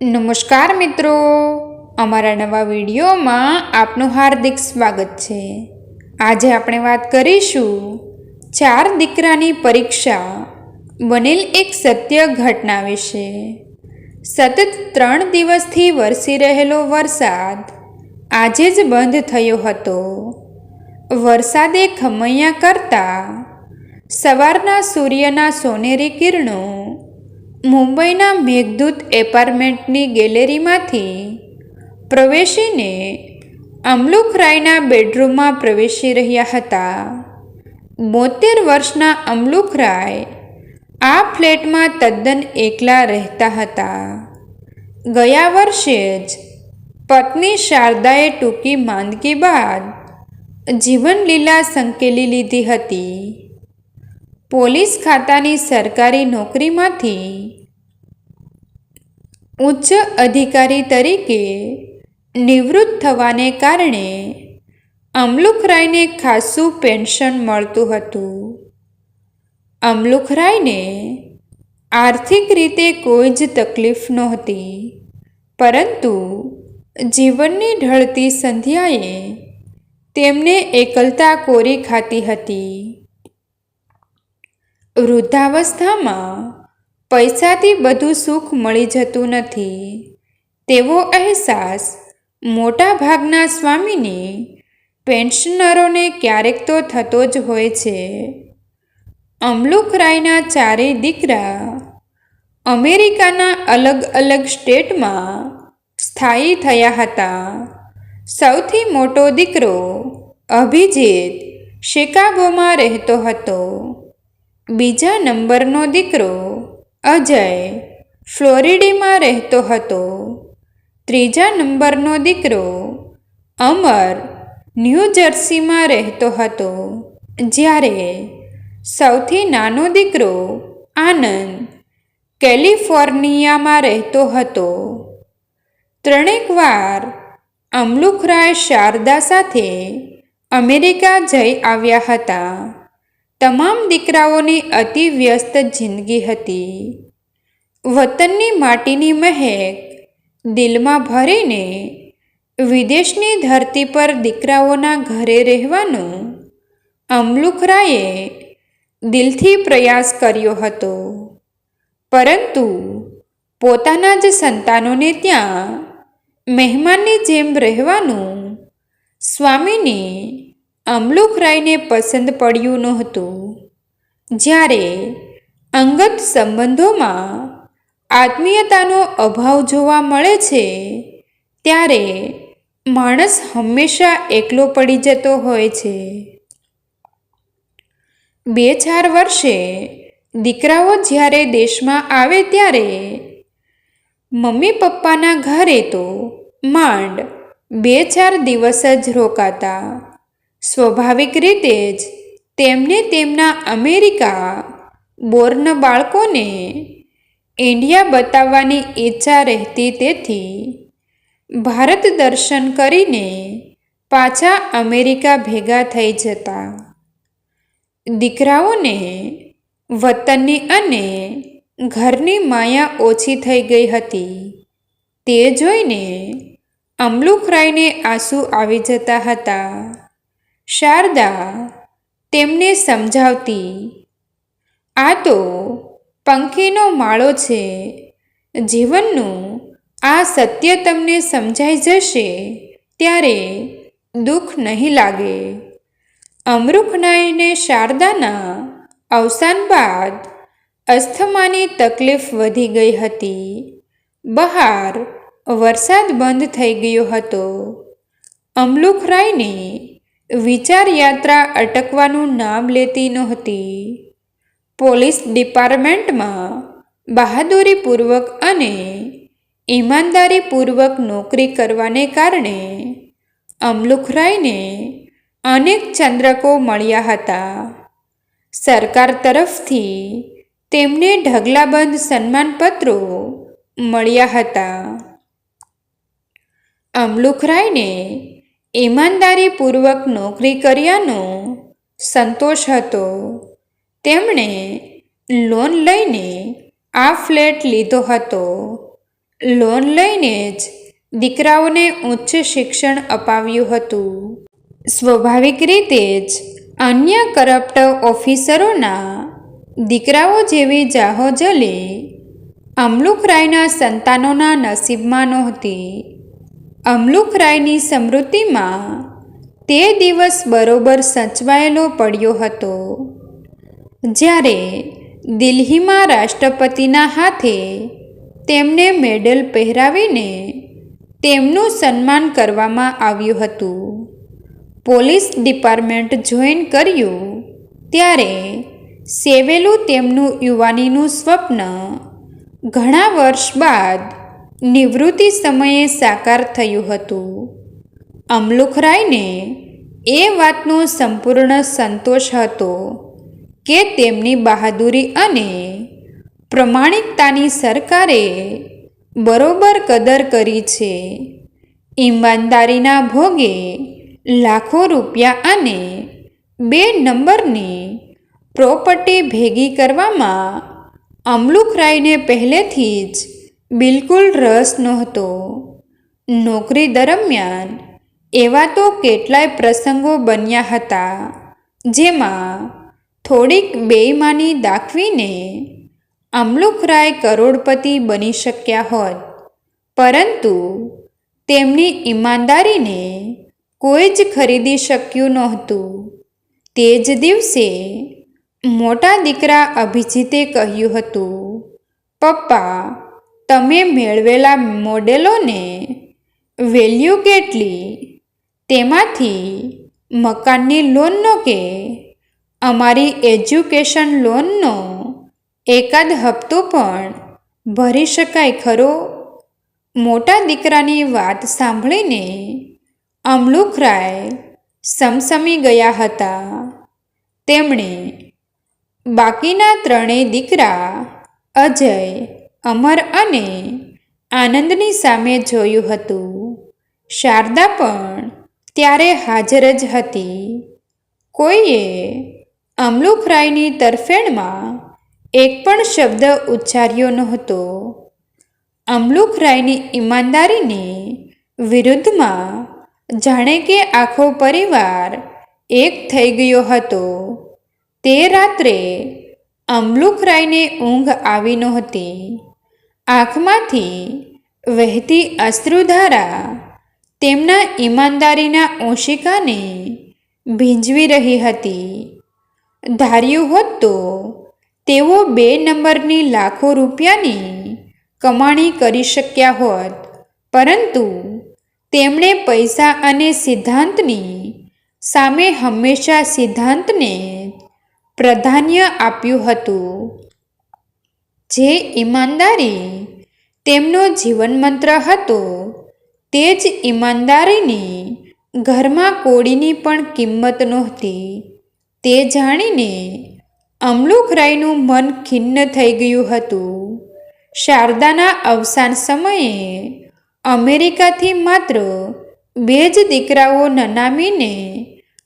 નમસ્કાર મિત્રો. અમારા નવા વિડીયોમાં આપનું હાર્દિક સ્વાગત છે. આજે આપણે વાત કરીશું ચાર દીકરાની પરીક્ષા બનેલ એક સત્ય ઘટના વિશે. સતત ત્રણ દિવસથી વરસી રહેલો વરસાદ આજે જ બંધ થયો હતો. વરસાદે ખમૈયા કરતાં સવારના સૂર્યના સોનેરી કિરણો મુંબઈના મેઘદૂત એપાર્ટમેન્ટની ગેલેરીમાંથી પ્રવેશીને અમલુખ રાયના બેડરૂમમાં પ્રવેશી રહ્યા હતા. બોતેર વર્ષના અમલુખ રાય આ ફ્લેટમાં તદ્દન એકલા રહેતા હતા. ગયા વર્ષે જ પત્ની શારદાએ ટૂંકી માંદગી બાદ જીવનલીલા સંકેલી લીધી હતી. પોલીસ ખાતાની સરકારી નોકરીમાંથી ઉચ્ચ અધિકારી તરીકે નિવૃત્ત થવાને કારણે અમલુખરાયને ખાસું પેન્શન મળતું હતું. અમલુખરાયને આર્થિક રીતે કોઈ જ તકલીફ નહોતી, પરંતુ જીવનની ઢળતી સંધ્યાએ તેમને એકલતા કોરી ખાતી હતી. વૃદ્ધાવસ્થામાં પૈસાથી બધું સુખ મળી જતું નથી. તેવો અહેસાસ મોટાભાગના સ્વામીને, પેન્શનરોને ક્યારેક તો થતો જ હોય છે. અમલુખરાયના ચારેય દીકરા અમેરિકાના અલગ અલગ સ્ટેટમાં સ્થાયી થયા હતા. સૌથી મોટો દીકરો અભિજીત શિકાગોમાં રહેતો હતો. બીજા નંબરનો દીકરો અજય ફ્લોરિડીમાં રહેતો હતો. ત્રીજા નંબરનો દીકરો અમર ન્યૂ જર્સીમાં રહેતો હતો. જ્યારે સૌથી નાનો દીકરો આનંદ કેલિફોર્નિયામાં રહેતો હતો. ત્રણેક વાર અમલુખરાય શારદા સાથે અમેરિકા જઈ આવ્યા હતા. તમામ દીકરાઓની અતિ વ્યસ્ત જિંદગી હતી. વતનની માટીની મહેક, દિલમાં ભરીને વિદેશની ધરતી પર દીકરાઓના ઘરે રહેવાનું અમલુખરાએ દિલથી પ્રયાસ કર્યો હતો. પરંતુ પોતાના જ સંતાનોને ત્યાં મહેમાનની જેમ રહેવાનું સ્વામીને અમલુખરાયને પસંદ પડ્યું નહોતું. જ્યારે અંગત સંબંધોમાં આત્મીયતાનો અભાવ જોવા મળે છે, ત્યારે માણસ હંમેશા એકલો પડી જતો હોય છે. બે ચાર વર્ષે દીકરાઓ જ્યારે દેશમાં આવે ત્યારે મમ્મી પપ્પાના ઘરે તો માંડ બે ચાર દિવસ જ રોકાતા. સ્વાભાવિક રીતે જ તેમને તેમના અમેરિકા બોર્ન બાળકોને ઇન્ડિયા બતાવવાની ઈચ્છા રહેતી તેથી ભારત દર્શન કરીને પાછા અમેરિકા ભેગા થઈ જતા. દીકરાઓને વતનની અને ઘરની માયા ઓછી થઈ ગઈ હતી. તે જોઈને અમલુખરાયને આંસુ આવી જતા હતા. શારદા તેમને સમજાવતી, આ તો પંખીનો માળો છે. જીવનનું આ સત્ય તમને સમજાઈ જશે ત્યારે દુઃખ નહીં લાગે. અમૃખનાયને શારદાના અવસાન બાદ અસ્થમાની તકલીફ વધી ગઈ હતી. બહાર વરસાદ બંધ થઈ ગયો હતો. અમલુખરાયની વિચાર યાત્રા અટકવાનું નામ લેતી નહોતી. પોલીસ ડિપાર્ટમેન્ટમાં બહાદુરીપૂર્વક અને ઈમાનદારીપૂર્વક નોકરી કરવાને કારણે અમલુખરાયને અનેક ચંદ્રકો મળ્યા હતા. સરકાર તરફથી તેમને ઢગલાબંધ સન્માનપત્રો મળ્યા હતા. અમલુખરાયને ઈમાનદારીપૂર્વક નોકરી કર્યાનો સંતોષ હતો. તેમણે લોન લઈને આ ફ્લેટ લીધો હતો. લોન લઈને જ દીકરાઓને ઉચ્ચ શિક્ષણ અપાવ્યું હતું. સ્વાભાવિક રીતે જ અન્ય કરપ્ટ ઓફિસરોના દીકરાઓ જેવી જાહોજલી અમલુખરાયના સંતાનોના નસીબમાં નહોતી. અમલુખરાયની સમૃદ્ધિમાં તે દિવસ બરોબર સચવાયેલો પડ્યો હતો. જ્યારે દિલ્હીમાં રાષ્ટ્રપતિના હાથે તેમને મેડલ પહેરાવીને તેમનું સન્માન કરવામાં આવ્યું હતું. પોલીસ ડિપાર્ટમેન્ટ જોઈન કર્યું ત્યારે સેવેલું તેમનું યુવાનીનું સ્વપ્ન ઘણા વર્ષ બાદ નિવૃત્તિ સમયે સાકાર થયું હતું. અમલુખરાયને એ વાતનો સંપૂર્ણ સંતોષ હતો કે તેમની બહાદુરી અને પ્રમાણિકતાની સરકારે બરોબર કદર કરી છે. ઈમાનદારીના ભોગે લાખો રૂપિયા અને બે નંબરની પ્રોપર્ટી ભેગી કરવામાં અમલુખરાયને પહેલેથી જ બિલકુલ રસ નહોતો. નોકરી દરમિયાન એવા તો કેટલાય પ્રસંગો બન્યા હતા, જેમાં થોડીક બેઈમાની દાખવીને અમલુખરાય કરોડપતિ બની શક્યા હોત. પરંતુ તેમની ઈમાનદારીને કોઈ જ ખરીદી શક્યું નહોતું. તે જ દિવસે મોટા દીકરા અભિજીતે કહ્યું હતું, પપ્પા તમે મેળવેલા મોડેલોને વેલ્યુ કેટલી? તેમાંથી મકાનની લોનનો કે અમારી એજ્યુકેશન લોનનો એકાદ હપ્તો પણ ભરી શકાય ખરો? મોટા દીકરાની વાત સાંભળીને અમલુખરાય સમસમી ગયા હતા. તેમણે બાકીના ત્રણેય દીકરા અજય અમર અને આનંદની સામે જોયું હતું. શારદા પણ ત્યારે હાજર જ હતી. કોઈએ અમલુખરાયની તરફેણમાં એક પણ શબ્દ ઉચ્ચાર્યો નહોતો. અમલુખરાયની ઈમાનદારીની વિરુદ્ધમાં જાણે કે આખો પરિવાર એક થઈ ગયો હતો. તે રાત્રે અમલુખરાયને ઊંઘ આવી નહોતી. આંખમાંથી વહેતી અશ્રુધારા તેમના ઈમાનદારીના ઓશિકાને ભીંજવી રહી હતી. ધાર્યું હોત તો તેઓ બે નંબરની લાખો રૂપિયાની કમાણી કરી શક્યા હોત, પરંતુ તેમણે પૈસા અને સિદ્ધાંતની સામે હંમેશા સિદ્ધાંતને પ્રાધાન્ય આપ્યું હતું. જે ઈમાનદારી તેમનો જીવન મંત્ર હતો. તે જ ઈમાનદારીની ઘરમાં કોળીની પણ કિંમત નહોતી. તે જાણીને અમલુખરાયનું મન ખિન્ન થઈ ગયું હતું. શારદાના અવસાન સમયે અમેરિકાથી માત્ર બે જ દીકરાઓ નનામીને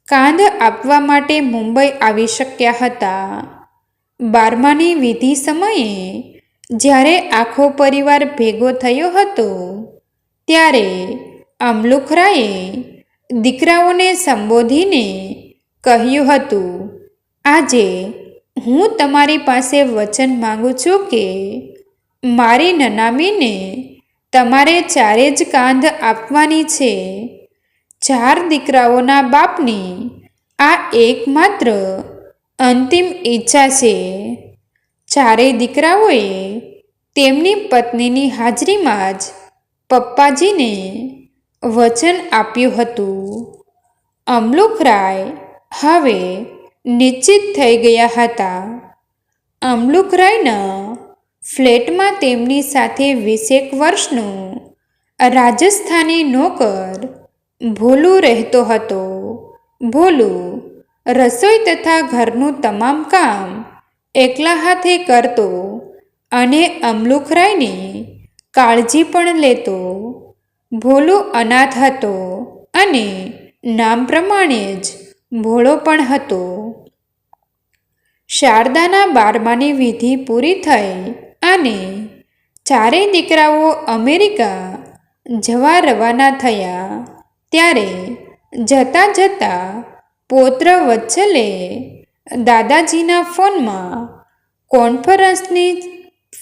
કાંધ આપવા માટે મુંબઈ આવી શક્યા હતા. બારમાની વિધિ સમયે જ્યારે આખો પરિવાર ભેગો થયો હતો, ત્યારે અમલુખરાએ દીકરાઓને સંબોધીને કહ્યું હતું, આજે હું તમારી પાસે વચન માગું છું કે મારી નનામીને તમારે ચારે જ કાંધ આપવાની છે. ચાર દીકરાઓના બાપની આ એકમાત્ર અંતિમ ઈચ્છા છે. ચારેય દીકરાઓએ તેમની પત્નીની હાજરીમાં જ પપ્પાજીને વચન આપ્યું હતું. અમલુખરાય હવે નિશ્ચિત થઈ ગયા હતા. અમલુખરાયના ફ્લેટમાં તેમની સાથે વીસેક વર્ષનું રાજસ્થાની નોકર ભોલું રહેતો હતો. ભોલું રસોઈ તથા ઘરનું તમામ કામ એકલા હાથે કરતો અને અમલુખરાયની કાળજી પણ લેતો. ભોલો અનાથ હતો અને નામ પ્રમાણે જ ભોળો પણ હતો. શારદાના બારમાની વિધિ પૂરી થઈ અને ચારેય દીકરાઓ અમેરિકા જવા રવાના થયા. ત્યારે જતા જતાં પૌત્ર વત્સલે દાદાજીના ફોનમાં કોન્ફરન્સની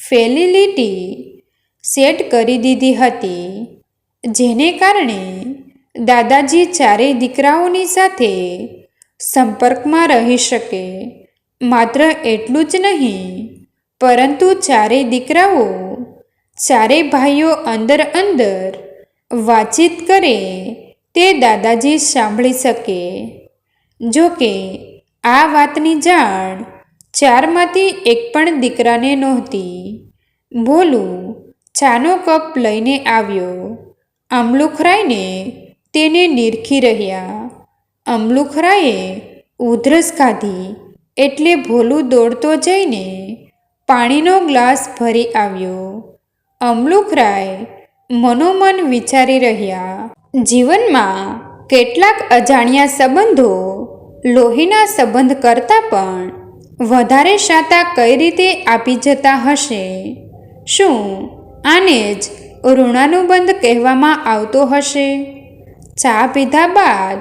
ફેલિલિટી સેટ કરી દીધી હતી, જેને કારણે દાદાજી ચારેય દીકરાઓની સાથે સંપર્કમાં રહી શકે. માત્ર એટલું જ નહીં, પરંતુ ચારેય દીકરાઓ, ચારેય ભાઈઓ અંદર અંદર વાતચીત કરે તે દાદાજી સાંભળી શકે. જો કે આ વાતની જાણ ચારમાંથી એક પણ દીકરાને નહોતી. ભોલું ચાનો કપ લઈને આવ્યો. અમલુખરાયને તેને નિરખી રહ્યા. અમલુખરાએ ઉધરસ ખાધી એટલે ભોલું દોડતો જઈને પાણીનો ગ્લાસ ભરી આવ્યો. અમલુખરાય મનોમન વિચારી રહ્યા. જીવનમાં કેટલાક અજાણ્યા સંબંધો લોહીના સંબંધ કરતાં પણ વધારે શાતા કઈ રીતે આપી જતા હશે? શું આને જ ઋણાનુબંધ કહેવામાં આવતો હશે? ચા પીધા બાદ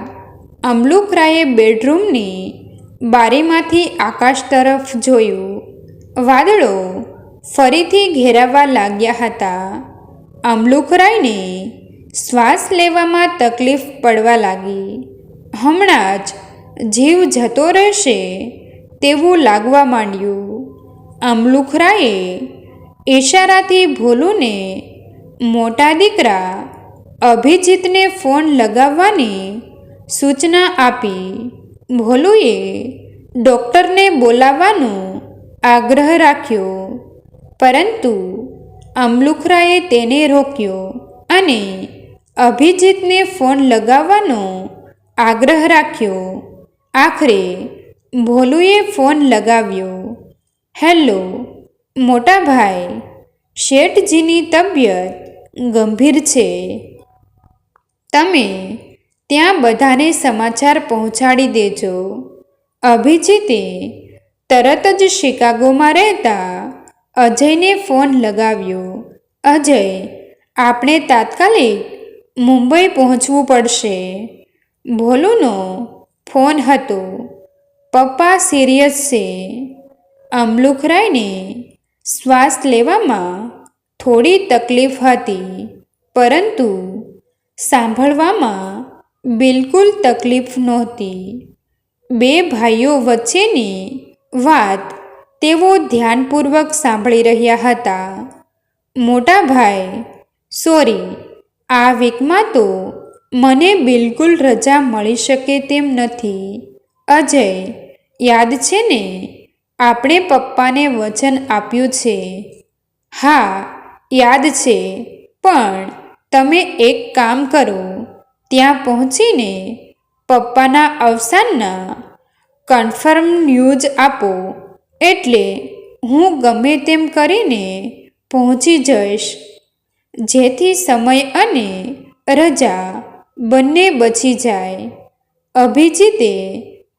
અમલુખરાએ બેડરૂમની બારીમાંથી આકાશ તરફ જોયું. વાદળો ફરીથી ઘેરાવા લાગ્યા હતા. અમલુખરાયને શ્વાસ લેવામાં તકલીફ પડવા લાગી. હમણાં જ જીવ જતો રહેશે તેવું લાગવા માંડ્યું. અમલુખરાએ ઈશારાથી ભોલુને મોટા દીકરા અભિજીતને ફોન લગાવવાની સૂચના આપી. ભોલુએ ડૉક્ટરને બોલાવવાનો આગ્રહ રાખ્યો. પરંતુ અમલુખરાએ તેને રોક્યો અને અભિજીતને ફોન લગાવવાનો આગ્રહ રાખ્યો. આખરે ભોલુએ ફોન લગાવ્યો. હેલો, મોટા ભાઈ, શેઠજીની તબિયત ગંભીર છે. તમે ત્યાં બધાને સમાચાર પહોંચાડી દેજો. અભિજીતે તરત જ શિકાગોમાં રહેતા અજયને ફોન લગાવ્યો. અજય, આપણે તાત્કાલિક મુંબઈ પહોંચવું પડશે. ભોલુનો ફોન હતો. પપ્પા સિરિયસ છે. અમલુખરાયને શ્વાસ લેવામાં થોડી તકલીફ હતી, પરંતુ સાંભળવામાં બિલકુલ તકલીફ નહોતી. બે ભાઈઓ વચ્ચેની વાત તેઓ ધ્યાનપૂર્વક સાંભળી રહ્યા હતા. મોટા ભાઈ, સોરી, આ વીકમાં તો મને બિલકુલ રજા મળી શકે તેમ નથી. અજય, યાદ છે ને? આપણે પપ્પાને વચન આપ્યું છે. હા, યાદ છે. પણ તમે એક કામ કરો. ત્યાં પહોંચીને પપ્પાના અવસાનના કન્ફર્મ ન્યૂઝ આપો. એટલે હું ગમે તેમ કરીને પહોંચી જઈશ. જેથી સમય અને રજા બંને બચી જાય. અભિજીતે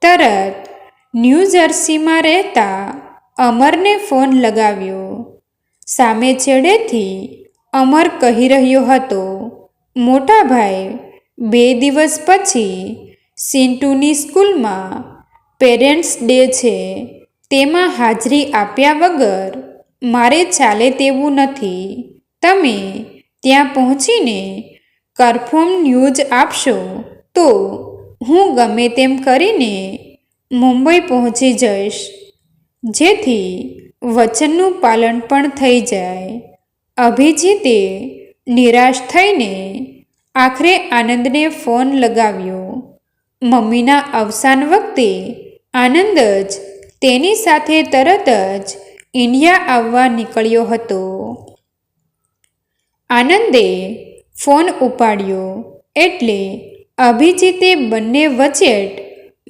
તરત ન્યૂ જર્સીમાં રહેતા અમરને ફોન લગાવ્યો. સામે છેડેથી અમર કહી રહ્યો હતો મોટા ભાઈ બે દિવસ પછી સિન્ટુની સ્કૂલમાં પેરેન્ટ્સ ડે છે. તેમાં હાજરી આપ્યા વગર મારે ચાલે તેવું નથી. તમે ત્યાં પહોંચીને કન્ફર્મ ન્યૂઝ આપશો તો હું ગમે તેમ કરીને મુંબઈ પહોંચી જઈશ. જેથી વચનનું પાલન પણ થઈ જાય. અભિજીતે નિરાશ થઈને આખરે આનંદને ફોન લગાવ્યો. મમ્મીના અવસાન વખતે આનંદ જ તેની સાથે તરત જ ઇન્ડિયા આવવા નીકળ્યો હતો. આનંદે ફોન ઉપાડ્યો. એટલે અભિજીતે બંને વચેટ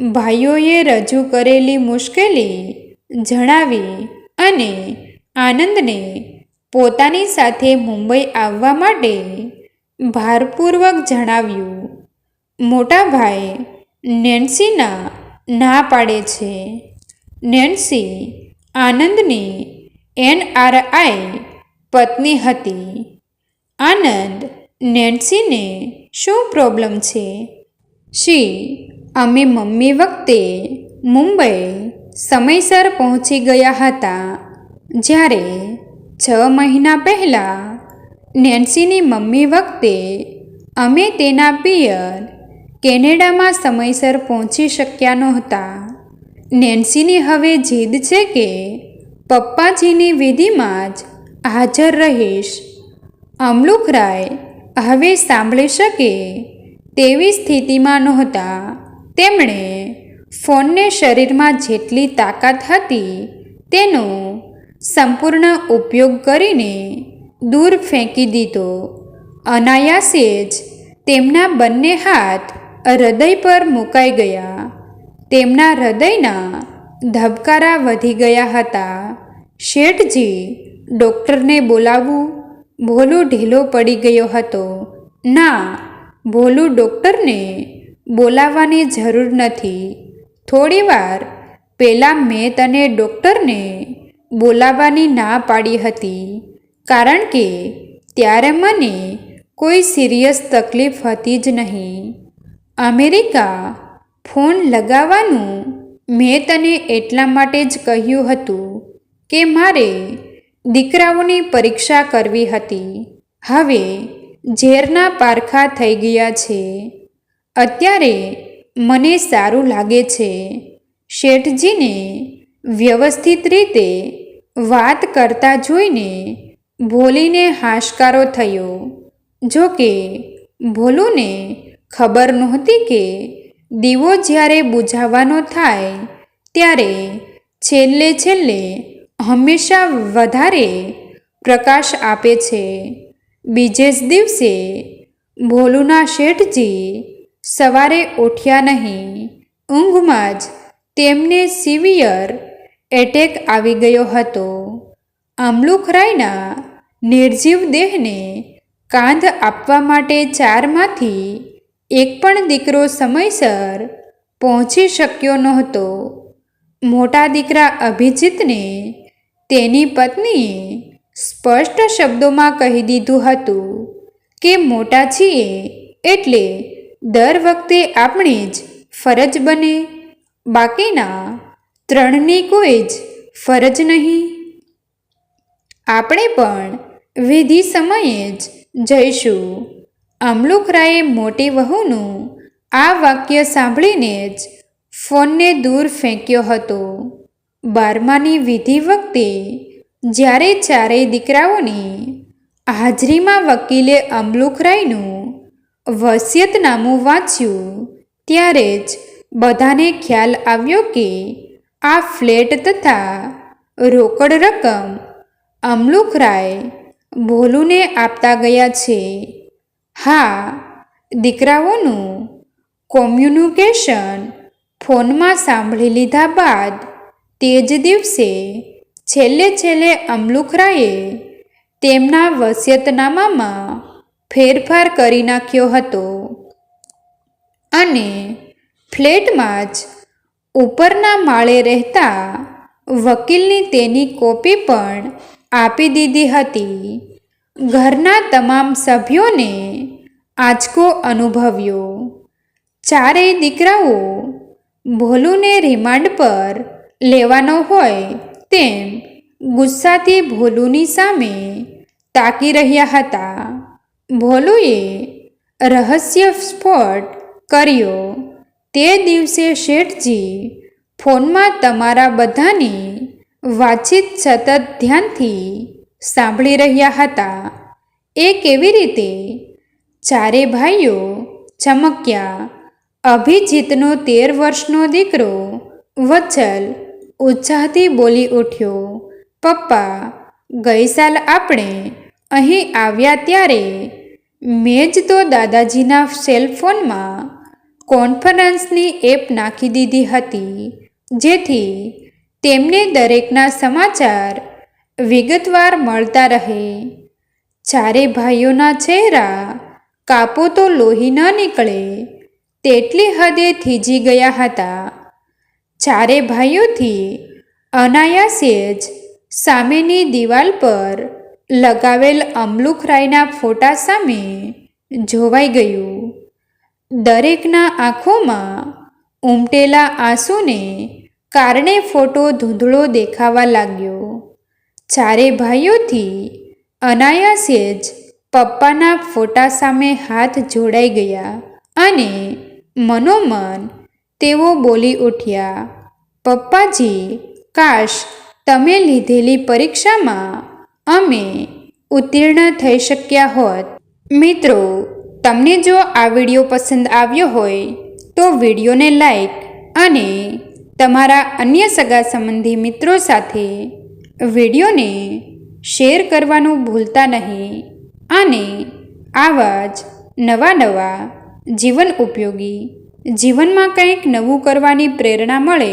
ભાઈઓએ રજૂ કરેલી મુશ્કેલી જણાવી અને આનંદને પોતાની સાથે મુંબઈ આવવા માટે ભારપૂર્વક જણાવ્યું. મોટા ભાઈ, નેન્સીના ના પાડે છે. નેન્સી આનંદની એનઆરઆઈ પત્ની હતી. આનંદ નેન્સીને શું પ્રોબ્લેમ છે? શી અમે મમ્મી વખતે મુંબઈ સમયસર પહોંચી ગયા હતા, જ્યારે છ મહિના પહેલાં નેન્સીની મમ્મી વખતે અમે તેના પિયર કેનેડામાં સમયસર પહોંચી શક્યા નહોતા. નેન્સીની હવે જીદ છે કે પપ્પાજીની વિધિમાં જ હાજર રહીશ. અમલુખરાય હવે સાંભળી શકે તેવી સ્થિતિમાં નહોતા. તેમણે ફોનને શરીરમાં જેટલી તાકાત હતી, તેનો સંપૂર્ણ ઉપયોગ કરીને દૂર ફેંકી દીધો. અનાયાસે જ તેમના બંને હાથ હૃદય પર મુકાઈ ગયા. તેમના હૃદયના ધબકારા વધી ગયા હતા. શેઠજી ડૉક્ટરને બોલાવવું ભોલું ઢીલો પડી ગયો હતો. ના ભોલું ડૉક્ટરને બોલાવવાની જરૂર નથી. થોડીવાર પહેલાં મેં તને ડૉક્ટરને બોલાવવાની ના પાડી હતી, કારણ કે ત્યારે મને કોઈ સિરિયસ તકલીફ હતી જ નહીં. અમેરિકા ફોન લગાવવાનું મેં તને એટલા માટે જ કહ્યું હતું કે મારે દીકરાઓની પરીક્ષા કરવી હતી. હવે ઝેરના પારખા થઈ ગયા છે. અત્યારે મને સારું લાગે છે. શેઠજીને વ્યવસ્થિત રીતે વાત કરતા જોઈને ભોલીને હાશકારો થયો. જો કે ભોલુને ખબર નહોતી કે દીવો જ્યારે બુઝાવવાનો થાય, ત્યારે છેલ્લે છેલ્લે હંમેશા વધારે પ્રકાશ આપે છે. બીજે જ દિવસે ભોલુના શેઠજી સવારે ઉઠ્યા નહીં. ઊંઘમાં જ તેમને સિવિયર એટેક આવી ગયો હતો. અમલુખરાયના નિર્જીવ દેહને કાંધ આપવા માટે ચારમાંથી એક પણ દીકરો સમયસર પહોંચી શક્યો નહોતો. મોટા દીકરા અભિજીતને તેની પત્નીએ સ્પષ્ટ શબ્દોમાં કહી દીધું હતું કે મોટા છીએ એટલે દર વખતે આપણે જ ફરજ બને, બાકીના ત્રણની કોઈ જ ફરજ નહીં. આપણે પણ વિધિ સમયે જ જઈશું. અમલુખરાએ મોટી વહુનું આ વાક્ય સાંભળીને જ ફોનને દૂર ફેંક્યો હતો. બારમાની વિધિ વખતે જ્યારે ચારેય દીકરાઓની હાજરીમાં વકીલે અમલુખરાયનું વસિયતનામું વાંચ્યું, ત્યારે જ બધાને ખ્યાલ આવ્યો કે આ ફ્લેટ તથા રોકડ રકમ અમલુખરાય ભોલુને આપતા ગયા છે. હા, દીકરાઓનું કોમ્યુનિકેશન ફોનમાં સાંભળી લીધા બાદ તે જ દિવસે છેલ્લે છેલ્લે અમલુખરાએ તેમના વસિયતનામામાં ફેરફાર કરી નાખ્યો હતો અને ફ્લેટમાં જ ઉપરના માળે રહેતા વકીલની તેની કોપી પણ આપી દીધી હતી. ઘરના તમામ સભ્યોને આંચકો અનુભવ્યો. ચારેય દીકરાઓ ભોલુને રિમાન્ડ પર લેવાનો હોય તેમ ગુસ્સાથી ભોલુની સામે તાકી રહ્યા હતા. ભોલુએ રહસ્ય સ્ફોટ કર્યો. તે દિવસે શેઠજી ફોનમાં તમારા બધાની વાતચીત સતત ધ્યાનથી સાંભળી રહ્યા હતા. એ કેવી રીતે? ચારે ભાઈઓ ચમક્યા. અભિજીતનો તેર વર્ષનો દીકરો વત્સલ ઉત્સાહથી બોલી ઉઠ્યો, પપ્પા, ગઈ સાલ આપણે અહીં આવ્યા ત્યારે મેં જ તો દાદાજીના સેલફોનમાં કોન્ફરન્સની એપ નાખી દીધી હતી, જેથી તેમને દરેકના સમાચાર વિગતવાર મળતા રહે. ચારે ભાઈઓના ચહેરા કાપો તો લોહી ન નીકળે, તેટલી હદે થીજી ગયા હતા. ચારે ભાઈઓથી અનાયાસે જ સામેની દિવાલ પર લગાવેલ અમલુખરાયના ફોટા સામે જોવાઈ ગયું. દરેકના આંખોમાં ઉમટેલા આંસુને કારણે ફોટો ધૂંધળો દેખાવા લાગ્યો. ચારે ભાઈઓથી અનાયાસે જ પપ્પાના ફોટા સામે હાથ જોડાઈ ગયા અને મનોમન તેઓ બોલી ઉઠ્યા પપ્પાજી, કાશ તમે લીધેલી પરીક્ષામાં અમે ઉત્તીર્ણ થઈ શક્યા હોત. મિત્રો, તમને જો આ વીડિયો પસંદ આવ્યો હોય, તો વિડીયોને લાઈક અને તમારા અન્ય સગા સંબંધી મિત્રો સાથે વિડીયોને શેર કરવાનું ભૂલતા નહીં. અને આવા જ નવા નવા જીવન ઉપયોગી જીવનમાં કંઈક નવું કરવાની પ્રેરણા મળે